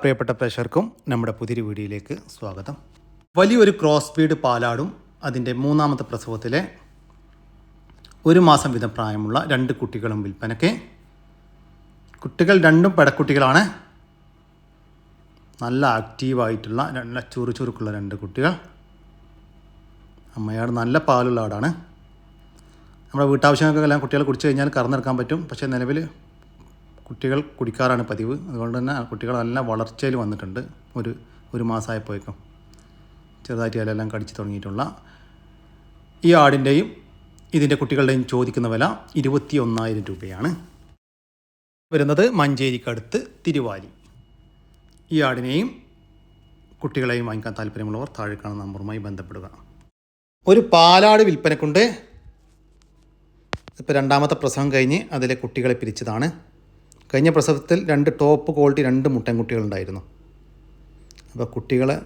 പ്രിയപ്പെട്ട പ്രേക്ഷകർക്കും നമ്മുടെ പുതിയൊരു വീഡിയോയിലേക്ക് സ്വാഗതം. വലിയൊരു ക്രോസ് സ്പീഡ് പാലാടും അതിന്റെ മൂന്നാമത്തെ പ്രസവത്തിലെ ഒരു മാസം വീതം പ്രായമുള്ള രണ്ട് കുട്ടികളും വിൽപ്പനയ്ക്ക്. കുട്ടികൾ രണ്ടും പെടക്കുട്ടികളാണ്. നല്ല ആക്റ്റീവായിട്ടുള്ള നല്ല ചുറുചുറുക്കുള്ള രണ്ട് കുട്ടികൾ. അമ്മയാട് നല്ല പാലുള്ള ആടാണ്. നമ്മുടെ വീട്ടാവശ്യങ്ങൾക്കെല്ലാം കുട്ടികളെ കുടിച്ചു കഴിഞ്ഞാൽ കറന്നെടുക്കാൻ പറ്റും. പക്ഷേ നിലവിൽ കുട്ടികൾ കുടിക്കാറാണ് പതിവ്. അതുകൊണ്ട് തന്നെ കുട്ടികൾ നല്ല വളർച്ചയിൽ വന്നിട്ടുണ്ട്. ഒരു ഒരു മാസമായപ്പോഴേക്കും ചെറുതായിട്ട് ഇലയെല്ലാം കടിച്ചു തുടങ്ങിയിട്ടുള്ള ഈ ആടിന്റെയും ഇതിന്റെ കുട്ടികളുടെയും ചോദിക്കുന്ന വില ഇരുപത്തി ഒന്നായിരം രൂപയാണ്. വരുന്നത് മഞ്ചേരിക്കടുത്ത് തിരുവാലി. ഈ ആടിനെയും കുട്ടികളെയും വാങ്ങിക്കാൻ താല്പര്യമുള്ളവർ താഴെ കാണുന്ന നമ്പറുമായി ബന്ധപ്പെടുക. ഒരു പാലാട് വിൽപ്പനക്കുണ്ട്. ഇപ്പോൾ രണ്ടാമത്തെ പ്രസവം കഴിഞ്ഞ് അതിലെ കുട്ടികളെ പിരിച്ചതാണ്. കഴിഞ്ഞ പ്രസവത്തിൽ രണ്ട് ടോപ്പ് ക്വാളിറ്റി രണ്ട് മുട്ടൻകുട്ടികളുണ്ടായിരുന്നു. അപ്പോൾ കുട്ടികളെ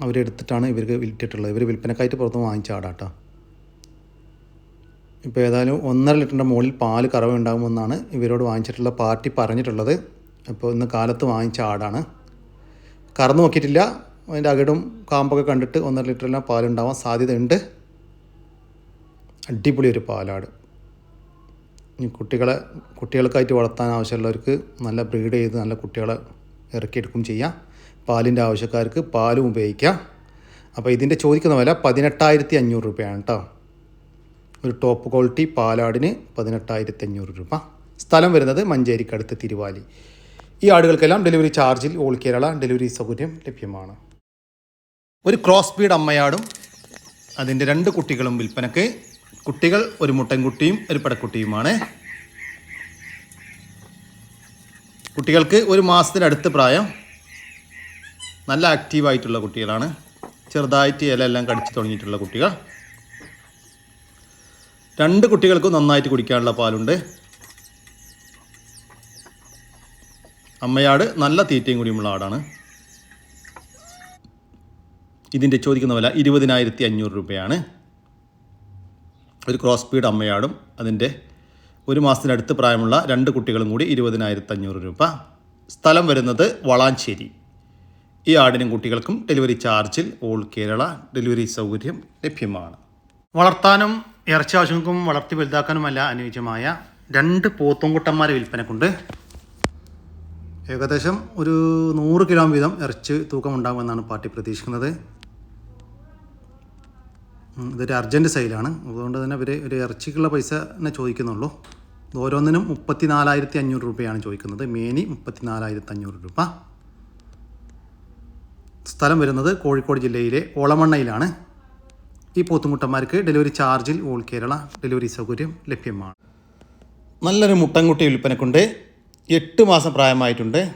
അവരെടുത്തിട്ടാണ് ഇവർക്ക് വിറ്റിട്ടുള്ളത്. ഇവർ വിൽപ്പനക്കായിട്ട് പുറത്ത് വാങ്ങിച്ച ആടാട്ടോ. ഇപ്പോൾ ഏതായാലും ഒന്നര ലിറ്ററിന്റെ മുകളിൽ പാൽ കറവുണ്ടാകുമെന്നാണ് ഇവരോട് വാങ്ങിച്ചിട്ടുള്ള പാർട്ടി പറഞ്ഞിട്ടുള്ളത്. അപ്പോൾ ഇന്ന് കാലത്ത് വാങ്ങിച്ച ആടാണ്. കറന്നു നോക്കിയിട്ടില്ല. അതിന്റെ അകിടും കാമ്പൊക്കെ കണ്ടിട്ട് ഒന്നര ലിറ്ററിലെ പാലുണ്ടാവാൻ സാധ്യതയുണ്ട്. അടിപൊളി ഒരു പാലാട്. കുട്ടികളെ കുട്ടികൾക്കായിട്ട് വളർത്താൻ ആവശ്യമുള്ളവർക്ക് നല്ല ബ്രീഡ് ചെയ്ത് നല്ല കുട്ടികളെ ഇറക്കിയെടുക്കും ചെയ്യാം. പാലിന്റെ ആവശ്യക്കാർക്ക് പാലും ഉപയോഗിക്കാം. അപ്പോൾ ഇതിന്റെ ചോദിക്കുന്ന വില പതിനെട്ടായിരത്തി അഞ്ഞൂറ് രൂപയാണ് കേട്ടോ. ഒരു ടോപ്പ് ക്വാളിറ്റി പാലാടിന് പതിനെട്ടായിരത്തി അഞ്ഞൂറ് രൂപ. സ്ഥലം വരുന്നത് മഞ്ചേരിക്കടുത്ത് തിരുവാലി. ഈ ആടുകൾക്കെല്ലാം ഡെലിവറി ചാർജിൽ ഓൾ കേരള ഡെലിവറി സൗകര്യം ലഭ്യമാണ്. ഒരു ക്രോസ് ബീഡ് അമ്മയാടും അതിന്റെ രണ്ട് കുട്ടികളും വിൽപ്പനക്ക് കുട്ടികൾ ഒരു മുട്ടൻകുട്ടിയും ഒരു പടക്കുട്ടിയുമാണ്. കുട്ടികൾക്ക് ഒരു മാസത്തിനടുത്ത് പ്രായം. നല്ല ആക്റ്റീവായിട്ടുള്ള കുട്ടികളാണ്. ചെറുതായിട്ട് ഇലയെല്ലാം കടിച്ചു തുടങ്ങിയിട്ടുള്ള കുട്ടികൾ. രണ്ട് കുട്ടികൾക്കും നന്നായിട്ട് കുടിക്കാനുള്ള പാലുണ്ട്. അമ്മയാട് നല്ല തീറ്റയും കൂടിയുമുള്ള ആടാണ്. ഇതിന്റെ ചോദിക്കുന്ന വില ഇരുപതിനായിരത്തി അഞ്ഞൂറ് രൂപയാണ്. ഒരു ക്രോസ് സ്പീഡ് അമ്മയാടും. അതിന്റെ ഒരു മാസത്തിനടുത്ത് പ്രായമുള്ള രണ്ട് കുട്ടികളും കൂടി ഇരുപതിനായിരത്തി അഞ്ഞൂറ് രൂപ. സ്ഥലം വരുന്നത് വളാഞ്ചേരി. ഈ ആടിനും കുട്ടികൾക്കും ഡെലിവറി ചാർജിൽ ഓൾ കേരള ഡെലിവറി സൗകര്യം ലഭ്യമാണ്. വളർത്താനും ഇറച്ചി ആവശ്യങ്ങൾക്കും വളർത്തി വലുതാക്കാനുമല്ല അനുയോജ്യമായ രണ്ട് പോത്തുംകുട്ടന്മാരെ വിൽപ്പനക്കുണ്ട്. ഏകദേശം ഒരു നൂറ് കിലോ വീതം ഇറച്ചി തൂക്കം ഉണ്ടാകുമെന്നാണ് പാർട്ടി പ്രതീക്ഷിക്കുന്നത്. ഇതൊരു അർജന്റ് സെയിലാണ്. അതുകൊണ്ട് തന്നെ ഇവർ ഒരു ഇറച്ചിക്കുള്ള പൈസ തന്നെ ചോദിക്കുന്നുള്ളൂ. ഓരോന്നിനും മുപ്പത്തി നാലായിരത്തി അഞ്ഞൂറ് രൂപയാണ് ചോദിക്കുന്നത്. മേനി മുപ്പത്തി നാലായിരത്തി അഞ്ഞൂറ് രൂപ. സ്ഥലം വരുന്നത് കോഴിക്കോട് ജില്ലയിലെ ഓളമണ്ണയിലാണ്. ഈ പോത്തുമുട്ടന്മാർക്ക് ഡെലിവറി ചാർജിൽ ഓൾ കേരള ഡെലിവറി സൗകര്യം ലഭ്യമാണ്. നല്ലൊരു മുട്ടൻകുട്ടി വിൽപ്പനക്കുണ്ട്. എട്ട് മാസം പ്രായമായിട്ടുണ്ട്.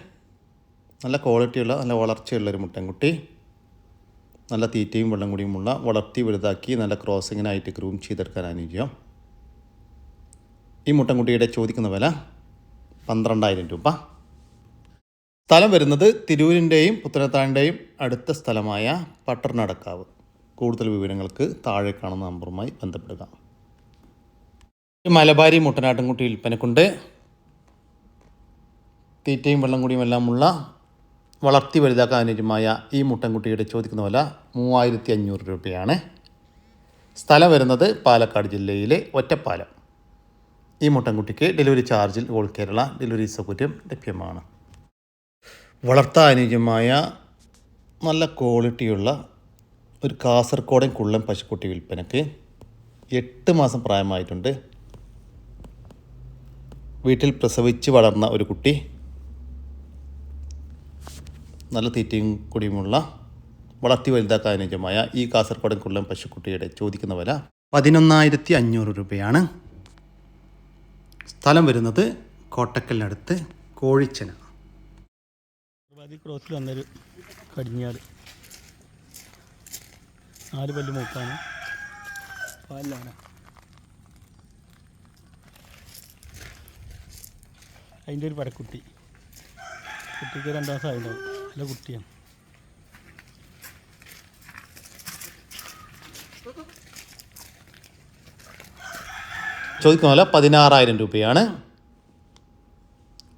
നല്ല ക്വാളിറ്റിയുള്ള നല്ല വളർച്ചയുള്ള ഒരു മുട്ടൻകുട്ടി. നല്ല തീറ്റയും വെള്ളം കൂടിയുമുള്ള വളർത്തി വലുതാക്കി നല്ല ക്രോസിങ്ങിനായിട്ട് ഗ്രൂം ചെയ്തെടുക്കാൻ അനുയോജ്യം ഈ മുട്ടൻകുട്ടിയുടെ ചോദിക്കുന്ന വില പന്ത്രണ്ടായിരം രൂപ. സ്ഥലം വരുന്നത് തിരൂരിന്റെയും പുത്തനത്താഴിന്റെയും അടുത്ത സ്ഥലമായ പട്ടർനടക്കാവ്. കൂടുതൽ വിവരങ്ങൾക്ക് താഴെ കാണുന്ന നമ്പറുമായി ബന്ധപ്പെടുക. മലബാരി മുട്ടനാട്ടിൻകുട്ടി വിൽപ്പനക്കുണ്ട്. തീറ്റയും വെള്ളം കൂടിയും എല്ലാമുള്ള വളർത്തി വലുതാക്കാൻ അനുയോജ്യമായ ഈ മുട്ടൻകുട്ടിയുടെ ചോദിക്കുന്ന വില മൂവായിരത്തി അഞ്ഞൂറ് രൂപയാണ്. സ്ഥലം വരുന്നത് പാലക്കാട് ജില്ലയിലെ ഒറ്റപ്പാലം. ഈ മുട്ടൻകുട്ടിക്ക് ഡെലിവറി ചാർജിൽ ഓൾ കേരള ഡെലിവറി സൗകര്യം ലഭ്യമാണ്. വളർത്താൻ അനുയോജ്യമായ നല്ല ക്വാളിറ്റിയുള്ള ഒരു കാസർഗോഡൻ കുള്ളൻ പശുക്കുട്ടി വിൽപ്പനയ്ക്ക് എട്ട് മാസം പ്രായമായിട്ടുണ്ട്. വീട്ടിൽ പ്രസവിച്ച് വളർന്ന ഒരു കുട്ടി നല്ല തീറ്റയും കൂടിയുമുള്ള വളർത്തി വലുതാക്കാൻ അനുയോജ്യമായ ഈ കാസർഗോഡൻ കുള്ളൻ പശുക്കുട്ടിയുടെ ചോദിക്കുന്ന വില പതിനൊന്നായിരത്തി അഞ്ഞൂറ് രൂപയാണ്. സ്ഥലം വരുന്നത് കോട്ടക്കലിനടുത്ത് കോഴിച്ചന. ക്രോസിൽ വന്നൊരു കടിഞ്ഞാട്. നാല് പല്ല് മൂക്കാണ് പാലാണ് അതിന്റെ ഒരു പടക്കുട്ടി. കുട്ടിക്ക് രണ്ടു മാസം ആയിട്ടുണ്ടാവും നല്ല കുട്ടിയാണ്. ചോദിക്കുന്ന പതിനാറായിരം രൂപയാണ്.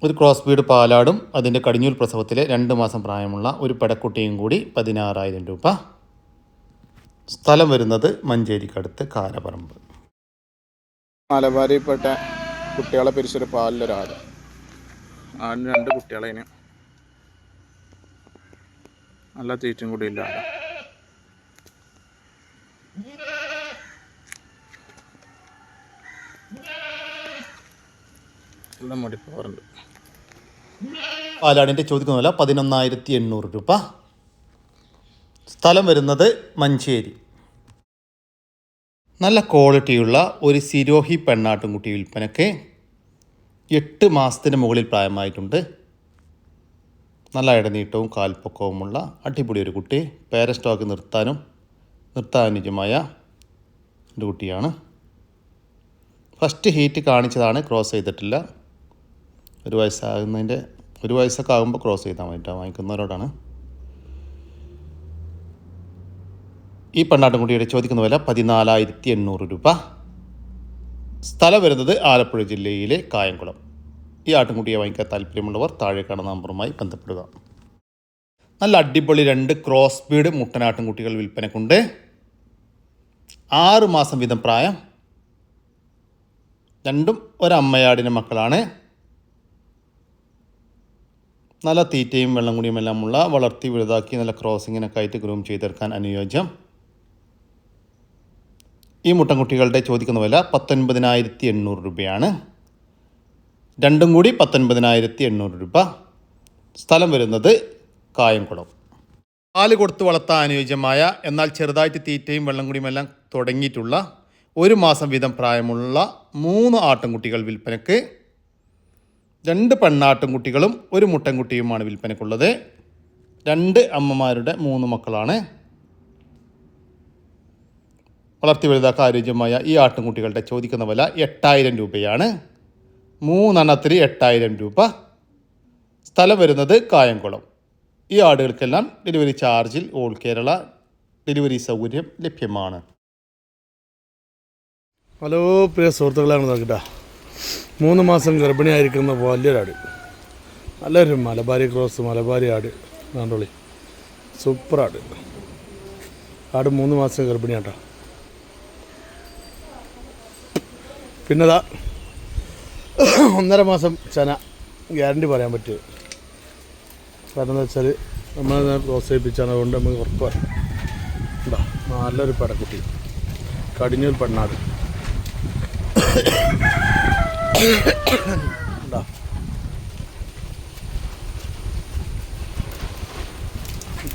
ഒരു ക്രോസ് ബീഡ് പാലാടും അതിന്റെ കടിഞ്ഞൂൽ പ്രസവത്തിലെ രണ്ട് മാസം പ്രായമുള്ള ഒരു പെടക്കുട്ടിയും കൂടി പതിനാറായിരം രൂപ. സ്ഥലം വരുന്നത് മഞ്ചേരിക്കടുത്ത് കാരപറമ്പ്. മലബാരിൽപ്പെട്ട കുട്ടികളെ പിരിച്ചൊരു പാലിലൊരാട്. ആടിന് രണ്ട് കുട്ടികളെ നല്ല തീറ്റും കൂടി ഇല്ല. എല്ലാം മടിപ്പോറുണ്ട് പാലാടിന്റെ ചോദിക്കുന്നതല്ല പതിനൊന്നായിരത്തി എണ്ണൂറ് രൂപ. സ്ഥലം വരുന്നത് മഞ്ചേരി. നല്ല ക്വാളിറ്റിയുള്ള ഒരു സിരോഹി പെണ്ണാട്ടുംകുട്ടി വിൽപ്പനയ്ക്ക് എട്ട് മാസത്തിന് മുകളിൽ പ്രായമായിട്ടുണ്ട്. നല്ല ഇടനീട്ടവും കാൽപ്പൊക്കവുമുള്ള അടിപൊളി ഒരു കുട്ടി. പേര സ്റ്റോക്ക് നിർത്താനും നിർത്താനുജമായ ഒരു കുട്ടിയാണ്. ഫസ്റ്റ് ഹീറ്റ് കാണിച്ചതാണ് ക്രോസ് ചെയ്തിട്ടില്ല. ഒരു വയസ്സാകുന്നതിന്റെ ഒരു വയസ്സൊക്കെ ആകുമ്പോൾ ക്രോസ് ചെയ്താൽ മതി വാങ്ങിക്കുന്നവരോടാണ്. ഈ പെണ്ണാട്ടുംകുട്ടിയുടെ ചോദിക്കുന്ന വില പതിനാലായിരത്തി എണ്ണൂറ് രൂപ. സ്ഥലം വരുന്നത് ആലപ്പുഴ ജില്ലയിലെ കായംകുളം. ഈ ആട്ടുംകുട്ടിയെ വാങ്ങിക്കാൻ താല്പര്യമുള്ളവർ താഴെ കാണുന്ന നമ്പറുമായി ബന്ധപ്പെടുക. നല്ല അടിപൊളി രണ്ട് ക്രോസ് ബീഡ് മുട്ടനാട്ടുംകുട്ടികൾ വിൽപ്പനക്കുണ്ട്. ആറ് മാസം വീതം പ്രായം. രണ്ടും ഒരമ്മയാടിന്റെ മക്കളാണ്. നല്ല തീറ്റയും വെള്ളം കുടിയും എല്ലാമുള്ള വളർത്തി വലുതാക്കി നല്ല ക്രോസിങ്ങിനൊക്കെ ആയിട്ട് ഗ്രൂം ചെയ്തെടുക്കാൻ അനുയോജ്യം. ഈ മുട്ടൻകുട്ടികളുടെ ചോദിക്കുന്ന വില പത്തൊൻപതിനായിരത്തി എണ്ണൂറ് രൂപയാണ്. രണ്ടും കൂടി പത്തൊൻപതിനായിരത്തി എണ്ണൂറ് രൂപ. സ്ഥലം വരുന്നത് കായംകുളം. പാൽ കൊടുത്ത് വളർത്താൻ അനുയോജ്യമായ എന്നാൽ ചെറുതായിട്ട് തീറ്റയും വെള്ളം കുടിയുമെല്ലാം തുടങ്ങിയിട്ടുള്ള ഒരു മാസം വീതം പ്രായമുള്ള മൂന്ന് ആട്ടിൻകുട്ടികൾ വിൽപ്പനയ്ക്ക് രണ്ട് പെണ്ണാട്ടുംകുട്ടികളും ഒരു മുട്ടൻകുട്ടിയുമാണ് വിൽപ്പനയ്ക്കുള്ളത് രണ്ട് അമ്മമാരുടെ മൂന്ന് മക്കളാണ്. വളർത്തി വലുതാക്കാൻ ആരോഗ്യമായ ഈ ആട്ടിൻകുട്ടികളുടെ ചോദിക്കുന്ന വില എട്ടായിരം രൂപയാണ്. മൂന്നെണ്ണത്തിന് എട്ടായിരം രൂപ. സ്ഥലം വരുന്നത് കായംകുളം. ഈ ആടുകൾക്കെല്ലാം ഡെലിവറി ചാർജിൽ ഓൾ കേരള ഡെലിവറി സൗകര്യം ലഭ്യമാണ്. ഹലോ പ്രിയ സുഹൃത്തുക്കളാണ് നോക്കിട്ടാ. മൂന്ന് മാസം ഗർഭിണിയായിരിക്കുന്ന വലിയൊരാട്. നല്ലൊരു മലബാരി ക്രോസ് മലബാരി ആട്. നാണ്ടോളി സൂപ്പർ ആട് ആട് മൂന്ന് മാസം ഗർഭിണിയാട്ടാ. പിന്നെതാ ഒന്നര മാസം ചന ഗ്യാരണ്ടി പറയാൻ പറ്റും കാരണം എന്താ വെച്ചാൽ നമ്മൾ പ്രോത്സാഹിപ്പിച്ചാണ് അതുകൊണ്ട് നമുക്ക് ഉറപ്പ് പറയാം എന്താ നല്ലൊരു പടക്കുട്ടി. കടിഞ്ഞൊരു പെണ്ണാട്. ഉണ്ടോ?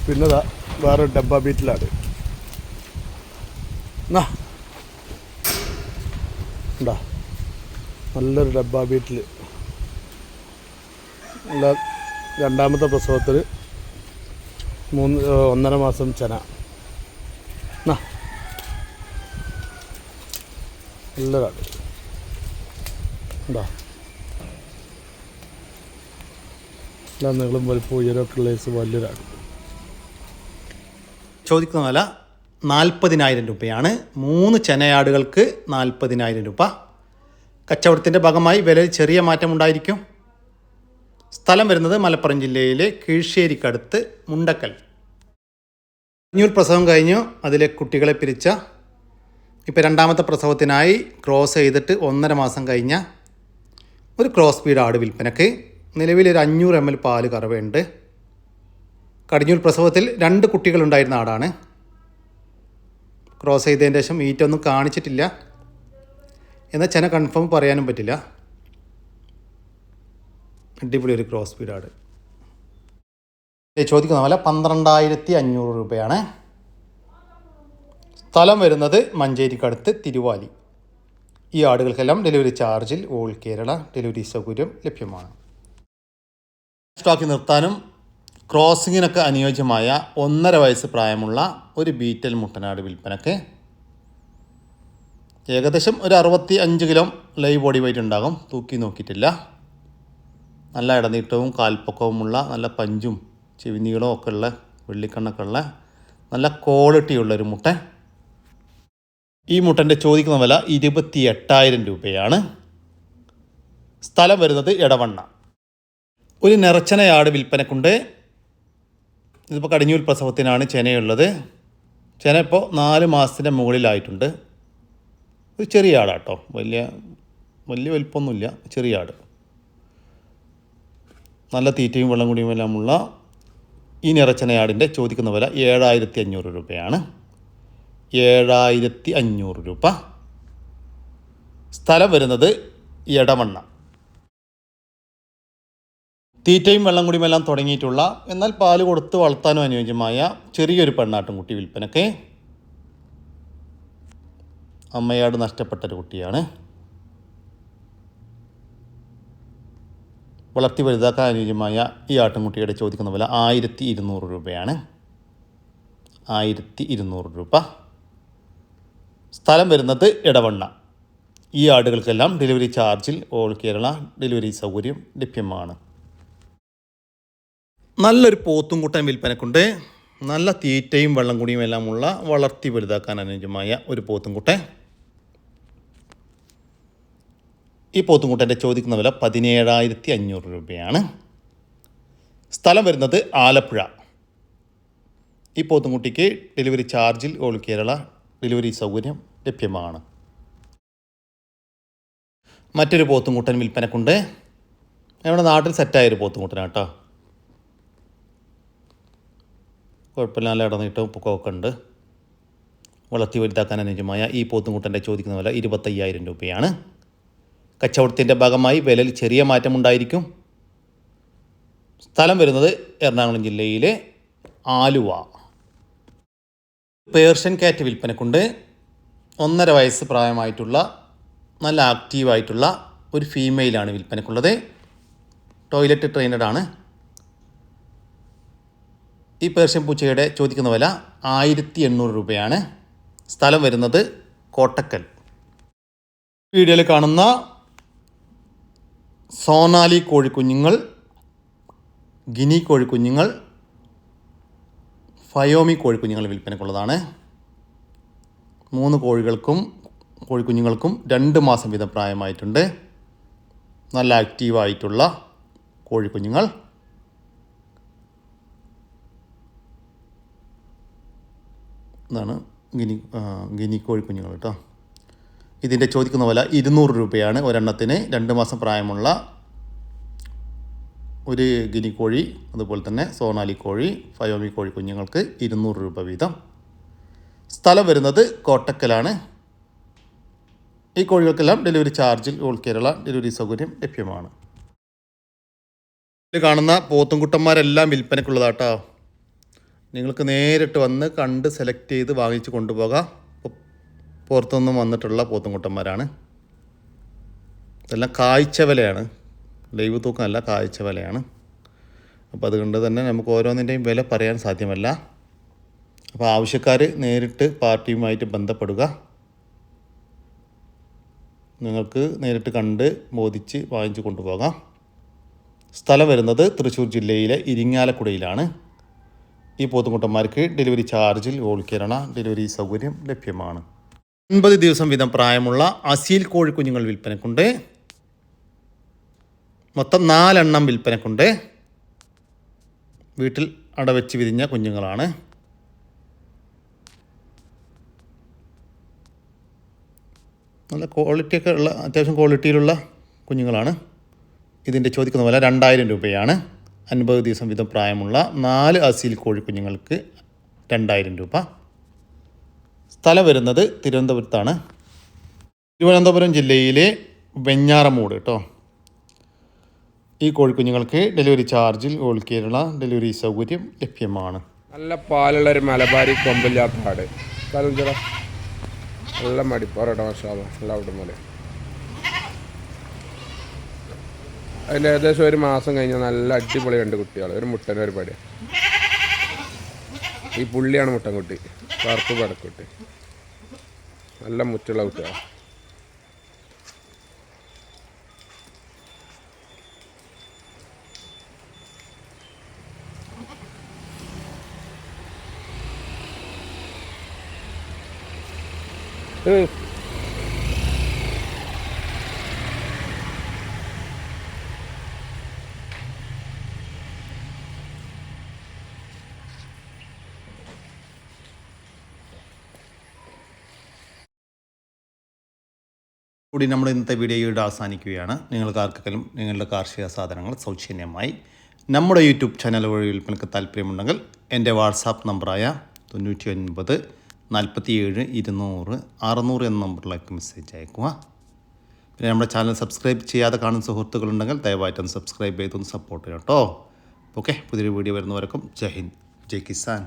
പിന്നതാ വേറെ ഡബ്ബ ബീറ്റിലാണ്. ഉണ്ടോ നല്ലൊരു ഡബ്ബ വീട്ടിൽ നല്ല രണ്ടാമത്തെ പ്രസവത്തിൽ മൂന്ന് ഒന്നര മാസം ചന. നല്ലതാണ് ഉണ്ടോ എല്ലാ നീളം വലുപ്പം ഉയരമൊക്കെ ഉള്ള വലിയൊരാണ് ചോദിക്കുന്ന വില നാൽപ്പതിനായിരം രൂപയാണ്. മൂന്ന് ചെനയാടുകൾക്ക് നാൽപ്പതിനായിരം രൂപ. കച്ചവടത്തിന്റെ ഭാഗമായി വിലയിൽ ചെറിയ മാറ്റം ഉണ്ടായിരിക്കും. സ്ഥലം വരുന്നത് മലപ്പുറം ജില്ലയിലെ കീഴ്ശ്ശേരിക്കടുത്ത് മുണ്ടക്കൽ. അഞ്ഞൂറ് പ്രസവം കഴിഞ്ഞു. അതിലെ കുട്ടികളെ പിരിച്ച. ഇപ്പോൾ രണ്ടാമത്തെ പ്രസവത്തിനായി ക്രോസ് ചെയ്തിട്ട് ഒന്നര മാസം കഴിഞ്ഞ ഒരു ക്രോസ് ബീഡ് ആട് വിൽപ്പനക്ക്. നിലവിൽ ഒരു അഞ്ഞൂറ് എം എൽ പാൽ കറവയുണ്ട്. കടിഞ്ഞൂൽ പ്രസവത്തിൽ രണ്ട് കുട്ടികളുണ്ടായിരുന്ന ആടാണ്. ക്രോസ് ചെയ്തതിന് ശേഷം ഈറ്റൊന്നും കാണിച്ചിട്ടില്ല. എന്നാൽ ചെന കൺഫേം പറയാനും പറ്റില്ല. അടിപൊളി ഒരു ക്രോസ് ഇത് ചോദിക്കുന്ന പോലെ പന്ത്രണ്ടായിരത്തി അഞ്ഞൂറ് രൂപയാണ്. സ്ഥലം വരുന്നത് മഞ്ചേരിക്കടുത്ത് തിരുവാലി. ഈ ആടുകൾക്കെല്ലാം ഡെലിവറി ചാർജിൽ ഓൾ കേരള ഡെലിവറി സൗകര്യം ലഭ്യമാണ്. സ്റ്റോക്കി നിർത്താനും ക്രോസിങ്ങിനൊക്കെ അനുയോജ്യമായ ഒന്നര വയസ്സ് പ്രായമുള്ള ഒരു ബീറ്റൽ മുട്ടനാട് വിൽപ്പനക്ക് ഏകദേശം ഒരു അറുപത്തി അഞ്ച് കിലോ ലൈവ് ബോഡി വെയിറ്റ് ഉണ്ടാകും. തൂക്കി നോക്കിയിട്ടില്ല. നല്ല ഇടനീട്ടവും കാൽപ്പൊക്കവുമുള്ള നല്ല പഞ്ചും ചെവിനീളവും ഒക്കെ ഉള്ള വെള്ളിക്കണ്ണൊക്കെ ഉള്ള നല്ല ക്വാളിറ്റിയുള്ള ഒരു മുട്ട. ഈ മുട്ടന്റെ ചോദിക്കുന്ന വില ഇരുപത്തി എട്ടായിരം രൂപയാണ്. സ്ഥലം വരുന്നത് ഇടവണ്ണ ഒരു നിറച്ചനയാട് വിൽപ്പനക്കുണ്ട്. ഇതിപ്പോൾ കടിഞ്ഞൂൽ പ്രസവത്തിനാണ് ചെനയുള്ളത്. ചെന ഇപ്പോൾ നാല് മാസത്തിന്റെ മുകളിലായിട്ടുണ്ട്. ഒരു ചെറിയ ആടാട്ടോ. വലിയ വലിയ വലിപ്പമൊന്നുമില്ല. ചെറിയ ആട്. നല്ല തീറ്റയും വെള്ളം കുടിയും എല്ലാമുള്ള ഈ നിറച്ചനയാടിന്റെ ചോദിക്കുന്ന വില ഏഴായിരത്തി അഞ്ഞൂറ് രൂപയാണ്. ഏഴായിരത്തി അഞ്ഞൂറ് രൂപ. സ്ഥലം വരുന്നത് എടവണ്ണ തീറ്റയും വെള്ളം കുടിയും എല്ലാം തുടങ്ങിയിട്ടുള്ള എന്നാൽ പാൽ കൊടുത്ത് വളർത്താനും അനുയോജ്യമായ ചെറിയൊരു പെണ്ണാട്ടുംകുട്ടി വിൽപ്പനക്ക്. അമ്മയാട് നഷ്ടപ്പെട്ടൊരു കുട്ടിയാണ്. വളർത്തി വലുതാക്കാൻ അനുയോജ്യമായ ഈ ആട്ടിൻകുട്ടിയുടെ ചോദിക്കുന്ന വില ആയിരത്തി ഇരുന്നൂറ് രൂപയാണ്. ആയിരത്തി ഇരുന്നൂറ് രൂപ. സ്ഥലം വരുന്നത് ഇടവണ്ണ ഈ ആടുകൾക്കെല്ലാം ഡെലിവറി ചാർജിൽ ഓൾ കേരള ഡെലിവറി സൗകര്യം ലഭ്യമാണ്. നല്ലൊരു പോത്തും കൂട്ടൻ വിൽപ്പനക്കുണ്ട്. നല്ല തീറ്റയും വെള്ളം കുടിയും എല്ലാമുള്ള വളർത്തി വലുതാക്കാൻ അനുയോജ്യമായ ഒരു പോത്തും കുട്ടൻ ഈ പോത്തുംകൂട്ടന്റെ ചോദിക്കുന്ന വില പതിനേഴായിരത്തി അഞ്ഞൂറ് രൂപയാണ്. സ്ഥലം വരുന്നത് ആലപ്പുഴ. ഈ പോത്തുംകുട്ടിക്ക് ഡെലിവറി ചാർജിൽ ഓൾ കേരള ഡെലിവറി സൗകര്യം ലഭ്യമാണ്. മറ്റൊരു പോത്തുംകുട്ടൻ വിൽപ്പനക്കുണ്ട്. നമ്മുടെ നാട്ടിൽ സെറ്റായൊരു പോത്തുംകുട്ടനാണ് കേട്ടോ. കുഴപ്പമില്ല നല്ല ഇടനീട്ടവും പൊക്കമൊക്കെ ഉണ്ട്. വളർത്തി വലുതാക്കാൻ അനുയോജ്യമായ ഈ പോത്തുംകുട്ടന്റെ ചോദിക്കുന്ന വില ഇരുപത്തയ്യായിരം രൂപയാണ്. കച്ചവടത്തിന്റെ ഭാഗമായി വിലയിൽ ചെറിയ മാറ്റമുണ്ടായിരിക്കും. സ്ഥലം വരുന്നത് എറണാകുളം ജില്ലയിലെ ആലുവ. പേർഷ്യൻ കാറ്റ് വിൽപ്പനക്കുണ്ട്. ഒന്നര വയസ്സ് പ്രായമായിട്ടുള്ള നല്ല ആക്റ്റീവായിട്ടുള്ള ഒരു ഫീമെയിലാണ് വിൽപ്പനക്കുള്ളത്. ടോയ്ലറ്റ് ട്രെയിനഡ് ആണ് ഈ പേർഷ്യൻ പൂച്ചയുടെ ചോദിക്കുന്ന വില ആയിരത്തി എണ്ണൂറ് രൂപയാണ്. സ്ഥലം വരുന്നത് കോട്ടക്കൽ. വീഡിയോയിൽ കാണുന്ന സോനാലി കോഴിക്കുഞ്ഞുങ്ങൾ ഗിനി കോഴിക്കുഞ്ഞുങ്ങൾ ഫയോമി കോഴിക്കുഞ്ഞുങ്ങൾ വിൽപ്പനക്കുള്ളതാണ് മൂന്ന് കോഴികൾക്കും കോഴിക്കുഞ്ഞുങ്ങൾക്കും രണ്ട് മാസം വീതം പ്രായമായിട്ടുണ്ട്. നല്ല ആക്റ്റീവായിട്ടുള്ള കോഴിക്കുഞ്ഞുങ്ങൾ. ഇതാണ് ഗിനി ഗിനി കോഴിക്കുഞ്ഞുങ്ങൾ കേട്ടോ. ഇതിന്റെ ചോദിക്കുന്ന വില ഇരുന്നൂറ് രൂപയാണ്. ഒരെണ്ണത്തിന് രണ്ട് മാസം പ്രായമുള്ള ഒരു ഗിനി കോഴി അതുപോലെ തന്നെ സോണാലി കോഴി ഫയോമി കോഴി കുഞ്ഞുങ്ങൾക്ക് ഇരുന്നൂറ് രൂപ വീതം. സ്ഥലം വരുന്നത് കോട്ടക്കലാണ്. ഈ കോഴികൾക്കെല്ലാം ഡെലിവറി ചാർജിൽ ഓൾ കേരള ഡെലിവറി സൗകര്യം ലഭ്യമാണ്. ഇതിൽ കാണുന്ന പോത്തുംകുട്ടന്മാരെല്ലാം വിൽപ്പനയ്ക്കുള്ളതാട്ടോ. നിങ്ങൾക്ക് നേരിട്ട് വന്ന് കണ്ട് സെലക്ട് ചെയ്ത് വാങ്ങിച്ച് കൊണ്ടുപോകാം. പുറത്തുനിന്നും വന്നിട്ടുള്ള പോത്തുംകുട്ടന്മാരാണ്. ഇതെല്ലാം കാഴ്ച വിലയാണ് ലൈവ് തൂക്കമല്ല കാഴ്ച വിലയാണ് അപ്പോൾ അതുകൊണ്ട് തന്നെ നമുക്ക് ഓരോന്നിന്റെയും വില പറയാൻ സാധ്യമല്ല. അപ്പോൾ ആവശ്യക്കാർ നേരിട്ട് പാർട്ടിയുമായിട്ട് ബന്ധപ്പെടുക. നിങ്ങൾക്ക് നേരിട്ട് കണ്ട് ബോധിച്ച് വാങ്ങിച്ചു കൊണ്ടുപോകാം. സ്ഥലം വരുന്നത് തൃശ്ശൂർ ജില്ലയിലെ ഇരിങ്ങാലക്കുടയിലാണ്. ഈ പോത്തുകുട്ടന്മാർക്ക് ഡെലിവറി ചാർജിൽ ഓൾ കേരള ഡെലിവറി സൗകര്യം ലഭ്യമാണ്. ഒൻപത് ദിവസം വീതം പ്രായമുള്ള അസീൽ കോഴിക്കുഞ്ഞുങ്ങൾ വിൽപ്പനക്കുണ്ട്. മൊത്തം നാലെണ്ണം വിൽപ്പനക്കുണ്ട്. വീട്ടിൽ അടവെച്ച് വിരിഞ്ഞ കുഞ്ഞുങ്ങളാണ്. നല്ല ക്വാളിറ്റിയൊക്കെ ഉള്ള അത്യാവശ്യം ക്വാളിറ്റിയിലുള്ള കുഞ്ഞുങ്ങളാണ്. ഇതിന്റെ ചോദിക്കുന്ന വില രണ്ടായിരം രൂപയാണ്. അൻപത് ദിവസം വീതം പ്രായമുള്ള നാല് അസീൽ കോഴിക്കുഞ്ഞുങ്ങൾക്ക് രണ്ടായിരം രൂപ. സ്ഥലം വരുന്നത് തിരുവനന്തപുരത്താണ്. തിരുവനന്തപുരം ജില്ലയിലെ വെഞ്ഞാറമൂട് കേട്ടോ ഈ കോഴിക്കുഞ്ഞുങ്ങൾക്ക് ഡെലിവറി ചാർജിൽ ഓൾ കേരള ഡെലിവറി സൗകര്യം ലഭ്യമാണ്. നല്ല പാലുള്ള ഒരു മലബാരി കൊമ്പില്ലാത്ത ആട്. സ്ഥലം ചേട്ടാ നല്ല മടിപ്പാറട്ടോ മഷാല നല്ല അവിടുന്ന് ഏകദേശം ഒരു മാസം കഴിഞ്ഞാൽ നല്ല അടിപൊളി രണ്ട് കുട്ടികൾ ഒരു മുട്ടന്റെ ഒരു പടി. ഈ പുള്ളിയാണ് മുട്ടൻകുട്ടി. കറുപ്പ് പടക്കുട്ടി നല്ല മുറ്റുള്ള കുട്ടികളാണ് ഏയ്. കൂടി നമ്മുടെ ഇന്നത്തെ വീഡിയോ ഇവിടെ അവസാനിക്കുകയാണ്. നിങ്ങൾക്ക് ആർക്കെങ്കിലും നിങ്ങളുടെ കാർഷിക സാധനങ്ങൾ സൗജന്യമായി നമ്മുടെ യൂട്യൂബ് ചാനൽ വഴി വിൽപ്പനക്ക് താല്പര്യമുണ്ടെങ്കിൽ എന്റെ വാട്സാപ്പ് നമ്പറായ തൊണ്ണൂറ്റി ഒൻപത് നാൽപ്പത്തിയേഴ് ഇരുന്നൂറ് അറുന്നൂറ് എന്ന നമ്പറിലേക്ക് മെസ്സേജ് അയക്കുക. പിന്നെ നമ്മുടെ ചാനൽ സബ്സ്ക്രൈബ് ചെയ്യാതെ കാണുന്ന സുഹൃത്തുക്കളുണ്ടെങ്കിൽ ദയവായിട്ടൊന്ന് സബ്സ്ക്രൈബ് ചെയ്തൊന്ന് സപ്പോർട്ട് ചെയ്യാം കേട്ടോ. ഓക്കെ പുതിയൊരു വീഡിയോ വരുന്നവർക്കും ജയ് ഹിന്ദ് ജയ് കിസാൻ.